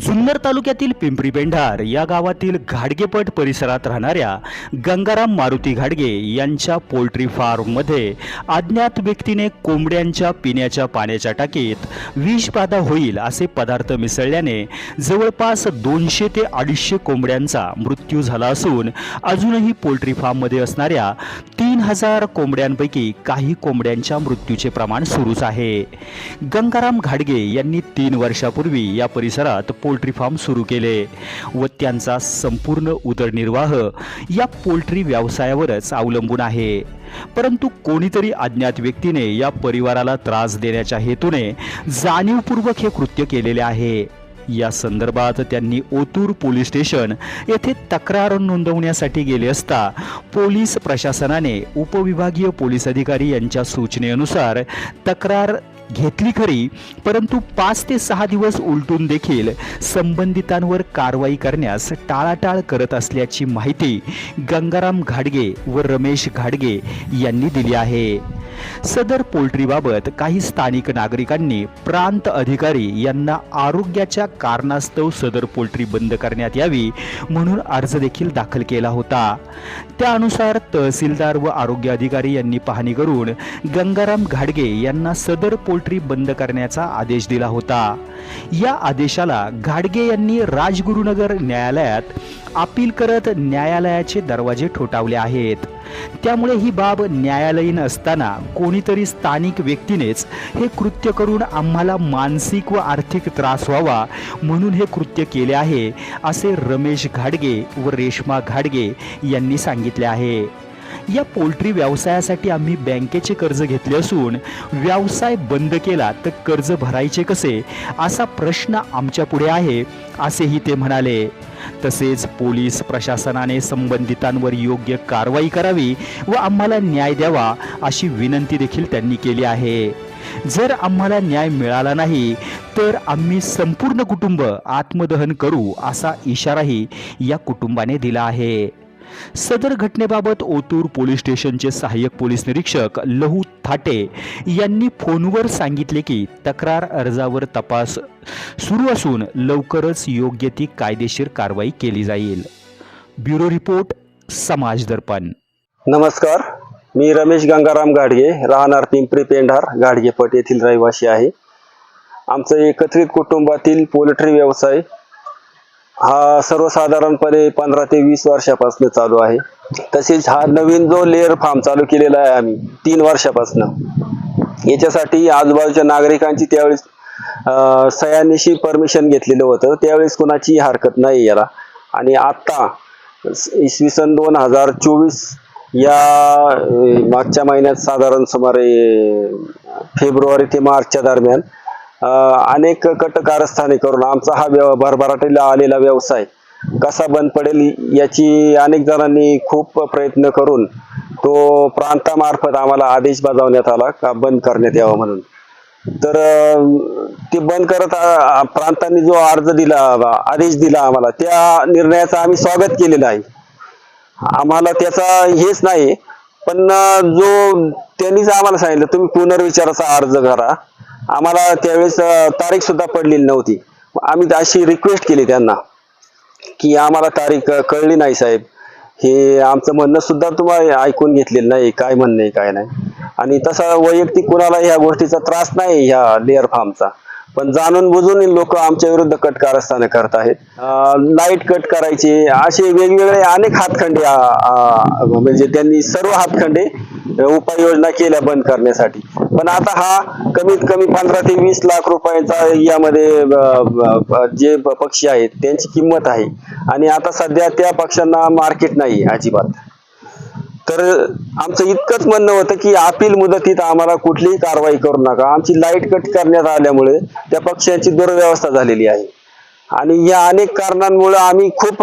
जुन्नर तालुक्यातील पिंपरी बेंढार या गावातील घाडगेपट परिसरात राहणाऱ्या गंगाराम मारुती घाडगे यांच्या पोल्ट्री फार्ममध्ये अज्ञात व्यक्तीने कोंबड्यांच्या पिण्याच्या पाण्याच्या टाकीत विषबाधा होईल असे पदार्थ मिसळल्याने जवळपास दोनशे ते अडीचशे कोंबड्यांचा मृत्यू झाला असून अजूनही पोल्ट्री फार्ममध्ये असणाऱ्या तीन हजार कोंबड्यांपैकी काही कोंबड्यांच्या मृत्यूचे प्रमाण सुरूच आहे. गंगाराम घाडगे यांनी तीन वर्षापूर्वी या परिसरात पोल्ट्री फार्म सुरू केले व त्यांचा संपूर्ण उदरनिर्वाह या पोल्ट्री व्यवसायावरच अवलंबून आहे. परंतु कोणीतरी अज्ञात व्यक्तीने या परिवाराला त्रास देण्याच्या हेतूने जाणीवपूर्वक हे कृत्य केलेले आहे. या संदर्भात त्यांनी ओतूर पोलीस स्टेशन येथे तक्रार नोंदवण्यासाठी गेले असता पोलीस प्रशासनाने उपविभागीय पोलीस अधिकारी यांच्या सूचनेनुसार तक्रार घेतली खरी परंतु पाच ते सहा दिवस उलटून देखील संबंधितांवर कारवाई करण्यास टाळाटाळ करत असल्याची माहिती गंगाराम घाडगे व रमेश घाडगे यांनी दिली आहे. सदर पोल्ट्रीबाबत काही स्थानिक नागरिकांनी प्रांत अधिकारी यांना आरोग्याच्या कारणास्तव सदर पोल्ट्री बंद करण्यात यावी म्हणून अर्ज देखील दाखल केला होता. त्यानुसार तहसीलदार व आरोग्य अधिकारी यांनी पाहणी करून गंगाराम घाडगे यांना सदर पोल्ट्री बंद करण्याचा आदेश दिला होता. या आदेशाला घाडगे यांनी राजगुरुनगर न्यायालयात अपील करत न्यायालयाचे दरवाजे ठोठावले आहेत. त्यामुळे ही बाब न्यायालयीन असताना कोणीतरी स्थानिक व्यक्तीनेच हे कृत्य करून आम्हाला मानसिक व आर्थिक त्रास व्हावा म्हणून हे कृत्य केले आहे असे रमेश घाडगे व रेश्मा घाडगे यांनी सांगितले आहे. या पोल्ट्री व्यवसायासाठी आम्ही बँकेचे कर्ज घेतले असून व्यवसाय बंद केला तर कर्ज भरायचे कसे? असा प्रश्न आमच्या पुढे आहे असेही ते म्हणाले. तसेच पोलीस प्रशासनाने संबंधितांवर योग्य कारवाई करावी व आम्हाला न्याय द्यावा अशी विनंती देखील त्यांनी केली आहे. जर आम्हाला न्याय मिळाला नाही तर आम्ही संपूर्ण कुटुंब आत्मदहन करू असा इशाराही या कुटुंबाने दिला आहे. सदर घटनेबाबत ओतूर पोलीस स्टेशनचे सहाय्यक पोलीस निरीक्षक लहू थाटे यांनी फोनवर सांगितले की तक्रार अर्जावर तपास सुरू असून लवकरच योग्य ती कायदेशीर कारवाई केली जाईल. ब्युरो रिपोर्ट समाज दर्पण. नमस्कार. मी रमेश गंगाराम गाडगे राहणार पिंपरी पेंढार गाडगेपट येथील रहिवासी आहे. आमचं एकत्रित कुटुंबातील पोल्ट्री व्यवसाय हा सर्वसाधारणपणे पंधरा ते वीस वर्षापासून चालू आहे. तसेच हा नवीन जो लेअर फार्म चालू केलेला आहे आम्ही तीन वर्षापासून. याच्यासाठी आजूबाजूच्या नागरिकांची त्यावेळेस अं, परमिशन घेतलेलं होतं. त्यावेळेस कोणाची हरकत नाही याला. आणि आत्ता इसवी सन दोन हजार चोवीस या मागच्या महिन्यात साधारण सुमारे फेब्रुवारी ते मार्चच्या दरम्यान अनेक कट कारस्थाने करून आमचा हा व्यव भरभराटीला आलेला व्यवसाय कसा बंद पडेल याची अनेक जणांनी खूप प्रयत्न करून तो प्रांतामार्फत आम्हाला आदेश बजावण्यात आला का बंद करण्यात यावा म्हणून. तर ते बंद करत प्रांतांनी जो अर्ज दिला आदेश दिला आम्हाला त्या निर्णयाचं आम्ही स्वागत केलेलं आहे. आम्हाला त्याचा हेच नाही पण जो त्यांनीच आम्हाला सांगितलं तुम्ही पुनर्विचाराचा अर्ज करा. आम्हाला त्यावेळेस तारीख सुद्धा पडलेली नव्हती. आम्ही अशी रिक्वेस्ट केली त्यांना की आम्हाला तारीख कळली नाही साहेब. हे आमचं म्हणणं सुद्धा तुम्हाला ऐकून घेतलेलं नाही काय म्हणणं आहे काय नाही. आणि तसा वैयक्तिक कुणाला ह्या गोष्टीचा त्रास नाही ह्या लेअर फार्मचा पण जाणून बुजून लोक आमच्या विरुद्ध कट कारस्थाने करत आहेत. लाइट कट करायची असे वेगवेगळे अनेक हातखंडे म्हणजे त्यांनी सर्व हातखंडे उपाययोजना केल्या बंद करण्यासाठी. पण आता हा कमीत कमी पंधरा ते वीस लाख रुपयांचा यामध्ये जे पक्षी आहेत त्यांची किंमत आहे. आणि आता सध्या त्या पक्ष्यांना मार्केट नाही अजिबात. तर आमचं इतकंच म्हणणं होतं की अपील मुदतीत आम्हाला कुठलीही कारवाई करू नका. आमची लाइट कट करण्यात आल्यामुळे त्या पक्षांची दुर्व्यवस्था झालेली आहे. आणि या अनेक कारणांमुळे आम्ही खूप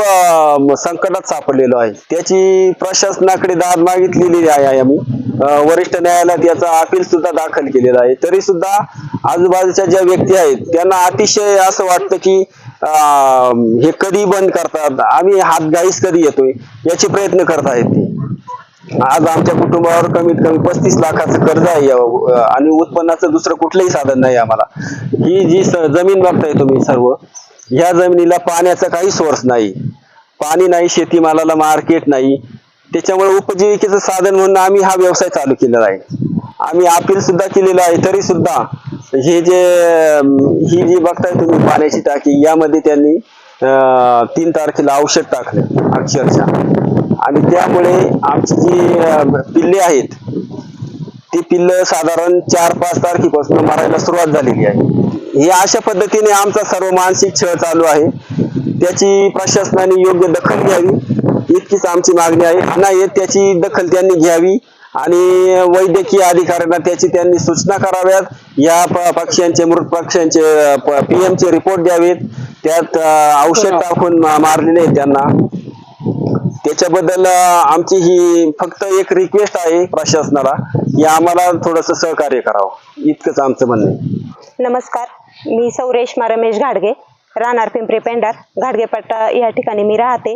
संकटात सापडलेलो आहे. त्याची प्रशासनाकडे दाद मागितलेली आहे आम्ही. वरिष्ठ न्यायालयात याचा अपील सुद्धा दाखल केलेला आहे. तरी सुद्धा आजूबाजूच्या ज्या व्यक्ती आहेत त्यांना अतिशय असं वाटतं की हे कधी बंद करतात? आम्ही हातगाईस कधी येतोय? याचे प्रयत्न करत आहेत ते. आज आमच्या कुटुंबावर कमीत कमी पस्तीस लाखाचं कर्ज आहे. या- आणि उत्पन्नाचं दुसरं कुठलंही साधन नाही आम्हाला. ही जी जमीन बघताय तुम्ही सर्व या जमिनीला पाण्याचा काही सोर्स नाही. पाणी नाही शेतीमालाला मार्केट नाही. त्याच्यामुळे उपजीविकेचं साधन म्हणून आम्ही हा व्यवसाय चालू केलेला आहे. आम्ही अपील सुद्धा केलेलं आहे तरी सुद्धा हे जे ही जी बघताय तुम्ही पाण्याची टाकी यामध्ये त्यांनी तीन तारखेला औषध टाकलं अक्षरशः. आणि त्यामुळे आमची जी पिल्ले आहेत ती पिल्लं साधारण चार पाच तारखेपासून मारायला सुरुवात झालेली आहे. हे अशा पद्धतीने आमचा सर्व मानसिक छळ चालू आहे. त्याची प्रशासनाने योग्य दखल घ्यावी. इतकीच आमची मागणी आहे. नाही त्याची दखल त्यांनी घ्यावी आणि वैद्यकीय अधिकाऱ्यांना त्याची त्यांनी सूचना कराव्यात. या पक्ष्यांचे मृत पक्ष्यांचे पीएम चे रिपोर्ट द्यावेत. त्यात औषध टाकून मारलेले आहेत त्यांना. त्याच्याबद्दल आमची ही फक्त एक रिक्वेस्ट आहे प्रशासनाला की आम्हाला थोडस सहकार्य करावं. इतकंच आमचं म्हणणं आहे. नमस्कार. मी सौरेश रमेश घाडगे राहणार पिंपरी पेंडार घाडगेपट्टा या ठिकाणी मी राहते.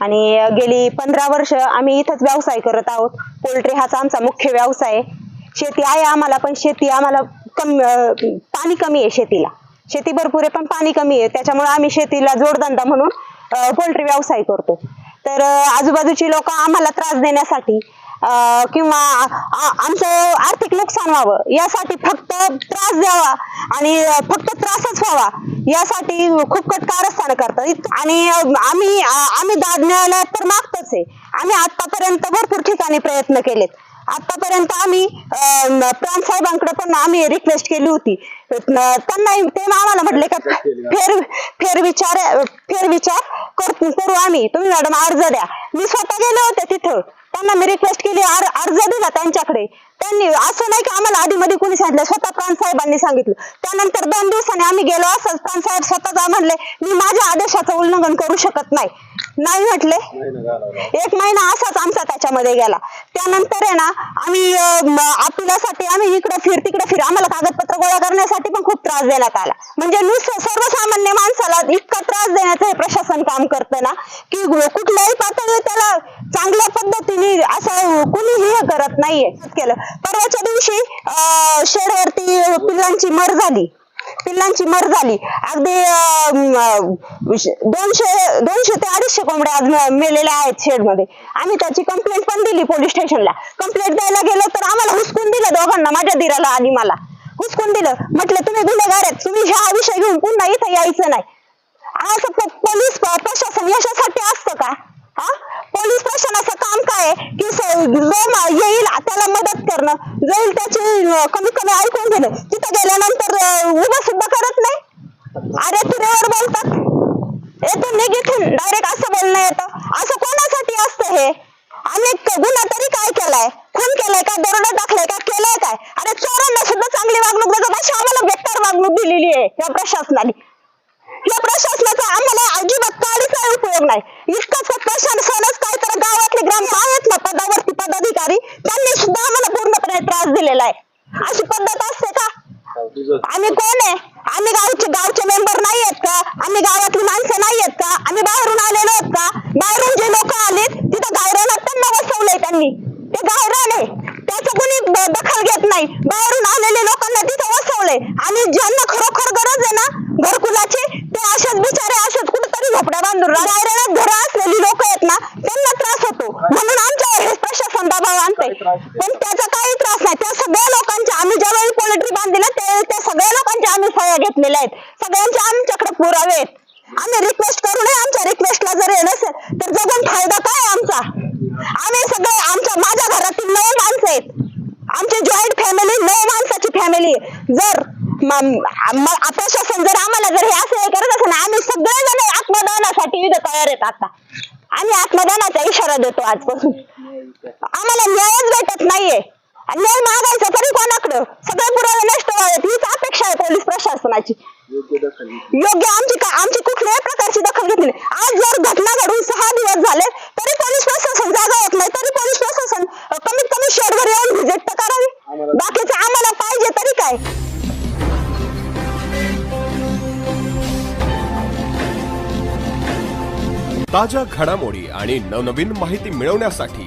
आणि गेली पंधरा वर्ष आम्ही इथंच व्यवसाय करत आहोत. पोल्ट्री हाच आमचा मुख्य व्यवसाय आहे. शेती आहे आम्हाला पण शेती आम्हाला कमी पाणी कमी आहे शेतीला. शेती भरपूर आहे पण पाणी कमी आहे. त्याच्यामुळे आम्ही शेतीला जोडधंदा म्हणून पोल्ट्री व्यवसाय करतो. तर आजूबाजूची लोक आम्हाला त्रास देण्यासाठी किंवा आमचं आर्थिक नुकसान व्हावं यासाठी फक्त त्रास द्यावा आणि फक्त त्रासच व्हावा यासाठी खूप कट कारस्थानं करतात. आणि आम्ही आम्ही दाद न्यायालयात तर मागतच आहे. आम्ही आतापर्यंत भरपूर ठिकाणी प्रयत्न केलेत. आतापर्यंत आम्ही अं, प्राण साहेबांकडे पण आम्ही रिक्वेस्ट केली होती. त्यांना ते आम्हाला म्हटले का फेर फेर विचार फेर विचार कर- करू आम्ही. तुम्ही मॅडम अर्ज द्या. मी स्वतः गेले होते तिथं. त्यांना मी रिक्वेस्ट केली अर- अर्ज दिला त्यांच्याकडे. त्यांनी असं नाही की आम्हाला आधी मध्ये कोणी सांगितलं स्वतः प्राण साहेबांनी सांगितलं. त्यानंतर दोन दिवसांनी आम्ही गेलो असं प्राण साहेब स्वतः म्हणले मी माझ्या आदेशाचं उल्लंघन करू शकत नाही. नाही म्हटले? एक महिना असाच आमचा त्याच्यामध्ये गेला. त्यानंतर आहे ना आम्ही अपिलासाठी आम्ही इकडे फिर तिकडे फिर आम्हाला कागदपत्र गोळा करण्यासाठी पण खूप त्रास देण्यात आला. म्हणजे नुसतं सर्वसामान्य माणसाला इतका त्रास देण्याचं हे प्रशासन काम करतं ना की कुठल्याही पातळीवर त्याला चांगल्या पद्धतीने असं कुणीही हे करत नाहीये. केलं. परवाच्या दिवशी अं, शेडवरती पिल्लांची मर झाली. पिल्लांची मर झाली. अगदी दोनशे दोनशे ते अडीचशे कोंबड्या आज मेलेल्या आहेत शेडमध्ये. आम्ही त्याची कंप्लेंट पण दिली पोलीस स्टेशनला कंप्लेंट द्यायला गेलो तर आम्हाला हुसकून दिलं दोघांना माझ्या दिराला आणि मला. हुसकून दिलं. म्हटलं तुम्ही गुन्हेगार आहेत. तुम्ही हा विषय घेऊन पुन्हा इथं यायचं नाही. असं प- पोलीस प्रशासन यशासाठी असतं का हा पोलीस प्रशासनाचं काम काय आहे की स- जो येईल त्याला मदत करणं. जाईल त्याची कमीत कमी ऐकून घेणं. तिथं गेल्यानंतर उभं सुद्धा करत नाही. अरे तुरेवर बोलतात. येथून निघितून डायरेक्ट असं बोलणं येतं. असं कोणासाठी असतं हे? आम्ही गुन्हा तरी काय केलाय? खून केलाय का? दरोडा टाकलाय का? केलाय काय? अरे चोरांना सुद्धा चांगली वागणूक देतात अशी आम्हाला बेकार वागणूक दिलेली आहे या प्रशासनाने. या प्रशासनाचा आम्हाला अजिबात काहीच उपयोग नाही. इतकंच प्रशासनच काय तर गावातले ग्राम आहेत पदावरती पदाधिकारी त्यांनी सुद्धा आम्हाला पूर्णपणे त्रास दिलेला आहे. अशी पद्धत असते का? आम्ही कोण आहे? आम्ही गावचे गावचे मेंबर नाही आहेत का? आम्ही गावातली माणसं नाही आहेत का? आम्ही बाहेरून आलेलो आहेत का? बाहेरून जे लोक आलेत तिथं गायरानात त्यांना बसवलंय त्यांनी. ते गायरान आहे. त्याचं कोणी दखल घेत नाही. बाहेरून आलेले लोकांना तिथं बसवलंय आणि ज्यांना खरोखर गरज आहे ना घरकुलाची ते अशाच बिचारे असेच कुठेतरी झोपड्या बांधून गायरानात घरं असलेली लोक आहेत ना त्यांना त्रास होतो म्हणून आमच्यावर हे प्रशासन दबाव आणते पण त्याचा काही त्रास नाही. त्या सगळ्या लोकांच्या आम्ही ज्यावेळी पोल्ट्री बांधली त्या त्या सगळ्या लोकांच्या आम्ही सह्या घेतलेल्या आहेत. सगळ्यांचे आमच्याकडे पुरावे आहेत. आम्ही रिक्वेस्ट करू नये आमच्या रिक्वेस्टला जर हे नसेल तर जगून फायदा काय आमचा? आम्ही सगळे आमच्या माझ्या घरातील नऊ माणसं आहेत. आमची जॉईंट फॅमिली नऊ माणसाची फॅमिली आहे. जर म- प्रशासन जर आम्हाला जर हे असं हे करत असेल आम्ही सगळेजण आत्मदानासाठी इथं तयार आहेत आता. आम्ही आत्मदानाचा इशारा देतो आजपासून. आम्हाला न्यायच भेटत नाहीये. आणि न्याय मागायचा तरी कोणाकडं? सगळे पुरावे नष्ट व्हावेत. हीच अपेक्षा आहे पोलीस प्रशासनाची. योग्य आमची का आमची कुठल्याही प्रकारची दखल घेतली नाही. आज जर घटना घडून सहा दिवस झाले तरी पोलीस प्रशासन जागा होत नाही. तरी पोलीस प्रशासन अं, कमीत कमी शेडवर येऊन व्हिजिट तर करावी. बाकीचं आम्हाला पाहिजे तरी काय? ताज्या घडामोडी आणि नवनवीन माहिती मिळवण्यासाठी